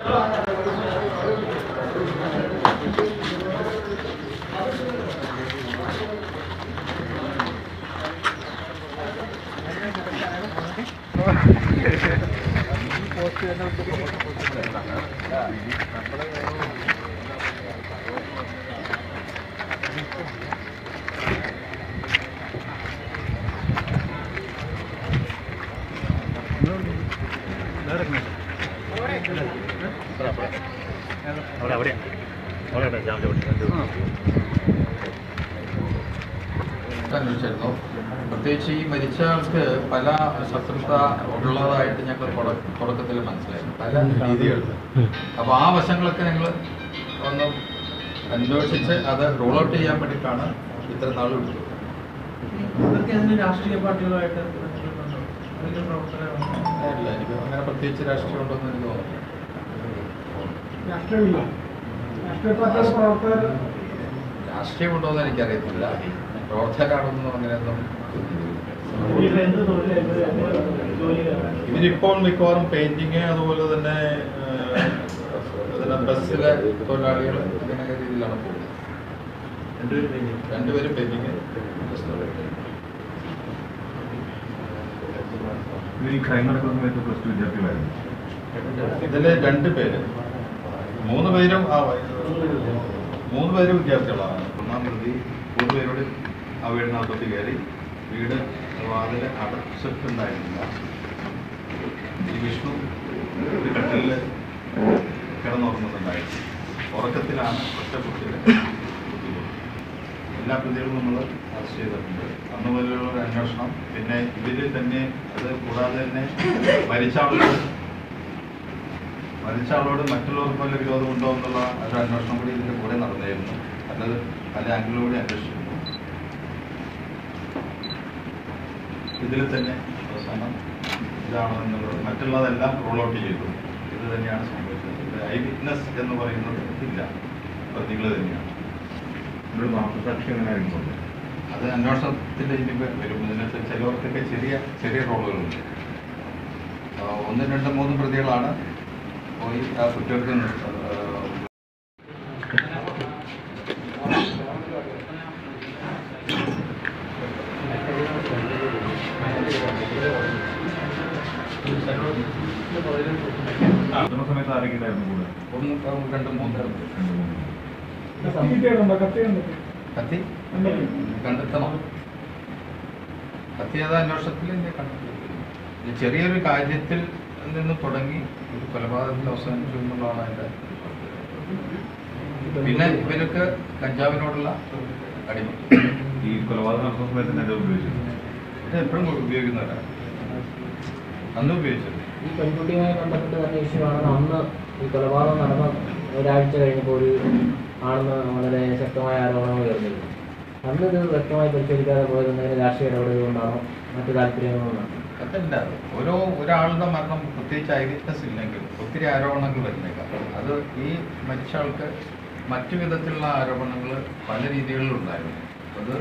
അവിടെ അവിടെ അവിടെ അവിടെ അവിടെ പ്രത്യേകിച്ച് ഈ മരിച്ച ആൾക്ക് പല ശത്രുത ഉള്ളതായിട്ട് ഞങ്ങൾ തുടക്കത്തിൽ മനസ്സിലായി പല രീതികൾ അപ്പോൾ ആ വശങ്ങളൊക്കെ ഞങ്ങൾ ഒന്ന് അന്വേഷിച്ച് അത് റൂൾ ഔട്ട് ചെയ്യാൻ വേണ്ടിയിട്ടാണ് ഇത്ര നാൾ രാഷ്ട്രീയ പ്രവർത്തനമാണോ? ഇല്ല എനിക്ക് അങ്ങനെ പ്രത്യേകിച്ച് രാഷ്ട്രീയം ഉണ്ടെന്ന് എനിക്ക് തോന്നുന്നു രാഷ്ട്രീയമില്ല. രാഷ്ട്രീയ പാർട്ടിയുടെ പ്രവർത്തകർ എനിക്കറിയത്തില്ല. പ്രവർത്തകരാണെന്നോ അങ്ങനെയൊന്നും ഇതിനിപ്പോൾ മിക്കവാറും പെയിന്റിങ് അതുപോലെ തന്നെ ബസ്സിലെ തൊഴിലാളികൾ ഇങ്ങനെ രീതിയിലാണ് പോകുന്നത്. രണ്ടുപേരും പെയിന്റിങ് ഈ ക്രൈം നടക്കുന്ന സമയത്ത് പ്ലസ് ടു വിദ്യാർത്ഥികളായിരുന്നു. ഇതിൽ രണ്ട് പേര്. മൂന്ന് പേരും ആ മൂന്ന് പേരും വിദ്യാർത്ഥികളാണ്. ഒന്നാം പ്രതി മൂന്ന് പേരോട് ആ വീടിനകത്തോട്ട് കയറി. വീട് വാതിൽ അടച്ചിട്ടുണ്ടായിരുന്നില്ല. ഈ വിഷ്ണു ഒരു കിടന്നുറങ്ങുന്നുണ്ടായിരുന്നു. ഉറക്കത്തിലാണ് ഒറ്റക്കുട്ടിയിൽ എല്ലാ പ്രതികളും നമ്മൾ അറസ്റ്റ് ചെയ്തിട്ടുണ്ട്. അന്ന് മുതലുള്ള ഒരു അന്വേഷണം പിന്നെ ഇവർ തന്നെ അത് കൂടാതെ തന്നെ മരിച്ച ആളുകൾ മരിച്ച ആളോട് മറ്റുള്ളവർക്ക് വല്ല വിരോധമുണ്ടോ എന്നുള്ള ഒരു അന്വേഷണം കൂടി ഇതിന്റെ കൂടെ നടന്നിരുന്നു. അത് പല ആംഗിളിലൂടെ അന്വേഷിക്കുന്നു ഇതിൽ തന്നെ അവസാനം ഇതാണോ എന്നുള്ളത് മറ്റുള്ളതെല്ലാം റോൾ ഔട്ട് ചെയ്തു. ഇത് തന്നെയാണ് സംഭവിച്ചത്. ഐ വിറ്റ്നസ് എന്ന് പറയുന്നത് ഇല്ല. പ്രതികൾ തന്നെയാണ്. ഒരു മാർഗസാക്ഷി അങ്ങനെ അത് അന്വേഷണത്തിന്റെ ഇനി വരും ഇതിനകത്ത് ചിലവർക്കൊക്കെ ചെറിയ ചെറിയ റോളുകളുണ്ട് ഒന്നും രണ്ടും മൂന്നും പ്രതികളാണ് പോയി ആ കുറ്റകൃത്യം സമയത്ത് ആരൊക്കെ ഉണ്ടായിരുന്നു കൂടെ ഒന്ന് രണ്ടും മൂന്നും രണ്ട് മൂന്ന് കത്തി? കണ്ടെത്തണം. അന്വേഷണത്തിൽ ചെറിയൊരു കാര്യത്തിൽ നിന്ന് തുടങ്ങി ഒരു കൊലപാതകത്തിൽ അവസാനിച്ചു എന്നുള്ളതാണ് അതിന്റെ പിന്നെ ഇവർക്ക് കഞ്ചാവിനോടുള്ള അടിമ. ഈ കൊലപാതകം നടത്തുന്ന സമയത്ത് ഇത് എപ്പോഴും ഉപയോഗിക്കുന്നവരാണ് അന്ന് ഉപയോഗിച്ചത്. ഈ പെൺകുട്ടിയുമായി ബന്ധപ്പെട്ട് തന്നെ ഇഷ്യൂ ആണെന്ന് അന്ന് ഈ കൊലപാതകം നടന്ന ഒരാഴ്ച കഴിഞ്ഞപ്പോൾ ഒരു ആണെന്ന് വളരെ ശക്തമായ ആരോപണങ്ങൾ ഉയർന്നിരുന്നു. അന്ന് ഇത് വ്യക്തമായി പരിശോധിക്കാതെ പോയത് എന്തെങ്കിലും രാഷ്ട്രീയ ഇടപെടൽ കൊണ്ടാണോ മറ്റു താല്പര്യങ്ങളുകൊണ്ടാണോ അതല്ല ഓരോ ഒരാളുടെ മരണം പ്രത്യേകിച്ച് ഐവിറ്റ്നസ് ഇല്ലെങ്കിൽ ഒത്തിരി ആരോപണങ്ങൾ വരുന്നേക്കാം. അത് ഈ മരിച്ച ആൾക്ക് മറ്റു വിധത്തിലുള്ള ആരോപണങ്ങൾ പല രീതികളിലുണ്ടായിരുന്നു അത്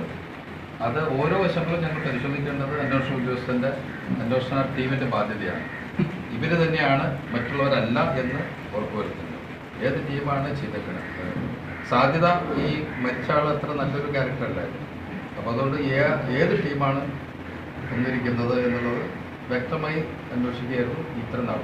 അത് ഓരോ വശങ്ങളും ഞങ്ങൾ പരിശോധിക്കേണ്ടത് അന്വേഷണ ഉദ്യോഗസ്ഥന്റെ അന്വേഷണ ടീമിന്റെ ബാധ്യതയാണ്. ഇവർ തന്നെയാണ് മറ്റുള്ളവരല്ല എന്ന് ഉറപ്പുവരുത്തുന്നത്. ഏത് ടീമാണ് ചെയ്തേക്കുന്നത് സാധ്യത ഈ മരിച്ച ആൾ അത്ര നല്ലൊരു ക്യാരക്ടർ അല്ലായിരുന്നു അപ്പോൾ അതുകൊണ്ട് ഏ- ഏത് ടീമാണ് വന്നിരിക്കുന്നത് എന്നുള്ളത് വ്യക്തമായി അന്വേഷിക്കുകയായിരുന്നു ഇത്ര നാൾ.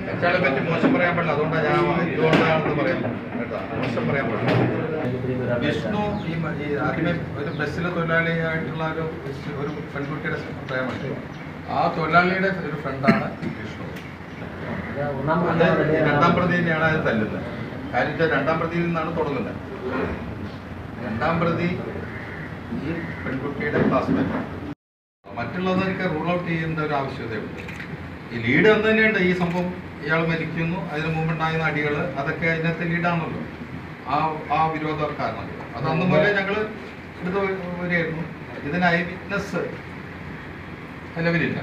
മരിച്ചാളെ പറ്റി മോശം പറയാൻ പാടില്ല. അതുകൊണ്ടാണ് ഞാൻ ഇതുകൊണ്ടാണെന്ന് പറയാൻ കേട്ടോ മോശം പറയാൻ പാടില്ല. വിഷ്ണു ഈ ആദ്യമേ ഒരു ബസ്സിലെ തൊഴിലാളിയായിട്ടുള്ള ഒരു ഒരു പെൺകുട്ടിയുടെ പ്രേമുണ്ട് ആ തൊഴിലാളിയുടെ ഒരു ഫ്രണ്ടാണ് വിഷ്ണു. രണ്ടാം പ്രതി തന്നെയാണ് അത് തല്ലുന്നത്. കാര്യം വെച്ചാൽ രണ്ടാം പ്രതിയിൽ നിന്നാണ് തുടങ്ങുന്നത്. രണ്ടാം പ്രതി ഈ പെൺകുട്ടിയുടെ ക്ലാസ്മേറ്റ് മറ്റുള്ളതൊക്കെ റൂൾ ഔട്ട് ചെയ്യേണ്ട ഒരു ആവശ്യകതയുണ്ട്. ഈ ലീഡ് എന്ന് തന്നെയുണ്ട് ഈ സംഭവം ഇയാൾ മരിക്കുന്നു അതിന് മുമ്പുണ്ടായ നടികൾ അതൊക്കെ അതിനകത്ത് ലീഡാണല്ലോ ആ ആ വിരോധ കാരണം. അത് അന്ന് പോലെ ഞങ്ങൾ എടുത്ത് വരികയായിരുന്നു ഇതിന് ഐ വിറ്റ്നസ് നിലവിലില്ല.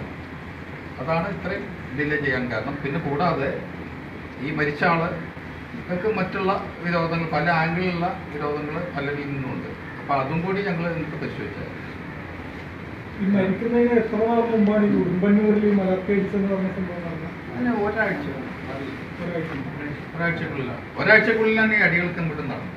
അതാണ് ഇത്രയും ഡിലേ ചെയ്യാൻ കാരണം. പിന്നെ കൂടാതെ ഈ മരിച്ച ആൾ നിങ്ങൾക്ക് മറ്റുള്ള വിരോധങ്ങൾ പല ആംഗിളിലുള്ള വിരോധങ്ങൾ പലരിൽ നിന്നുണ്ട് അപ്പോൾ അതും കൂടി ഞങ്ങൾ നിങ്ങൾക്ക് പരിശോധിച്ചത് ഈ മുമ്പാണ് ഒരാഴ്ചക്കുള്ളിലാണ്. ഒരാഴ്ചക്കുള്ളിലാണ് ഈ അടികൾക്ക് ഇങ്ങോട്ട് നടന്നത്.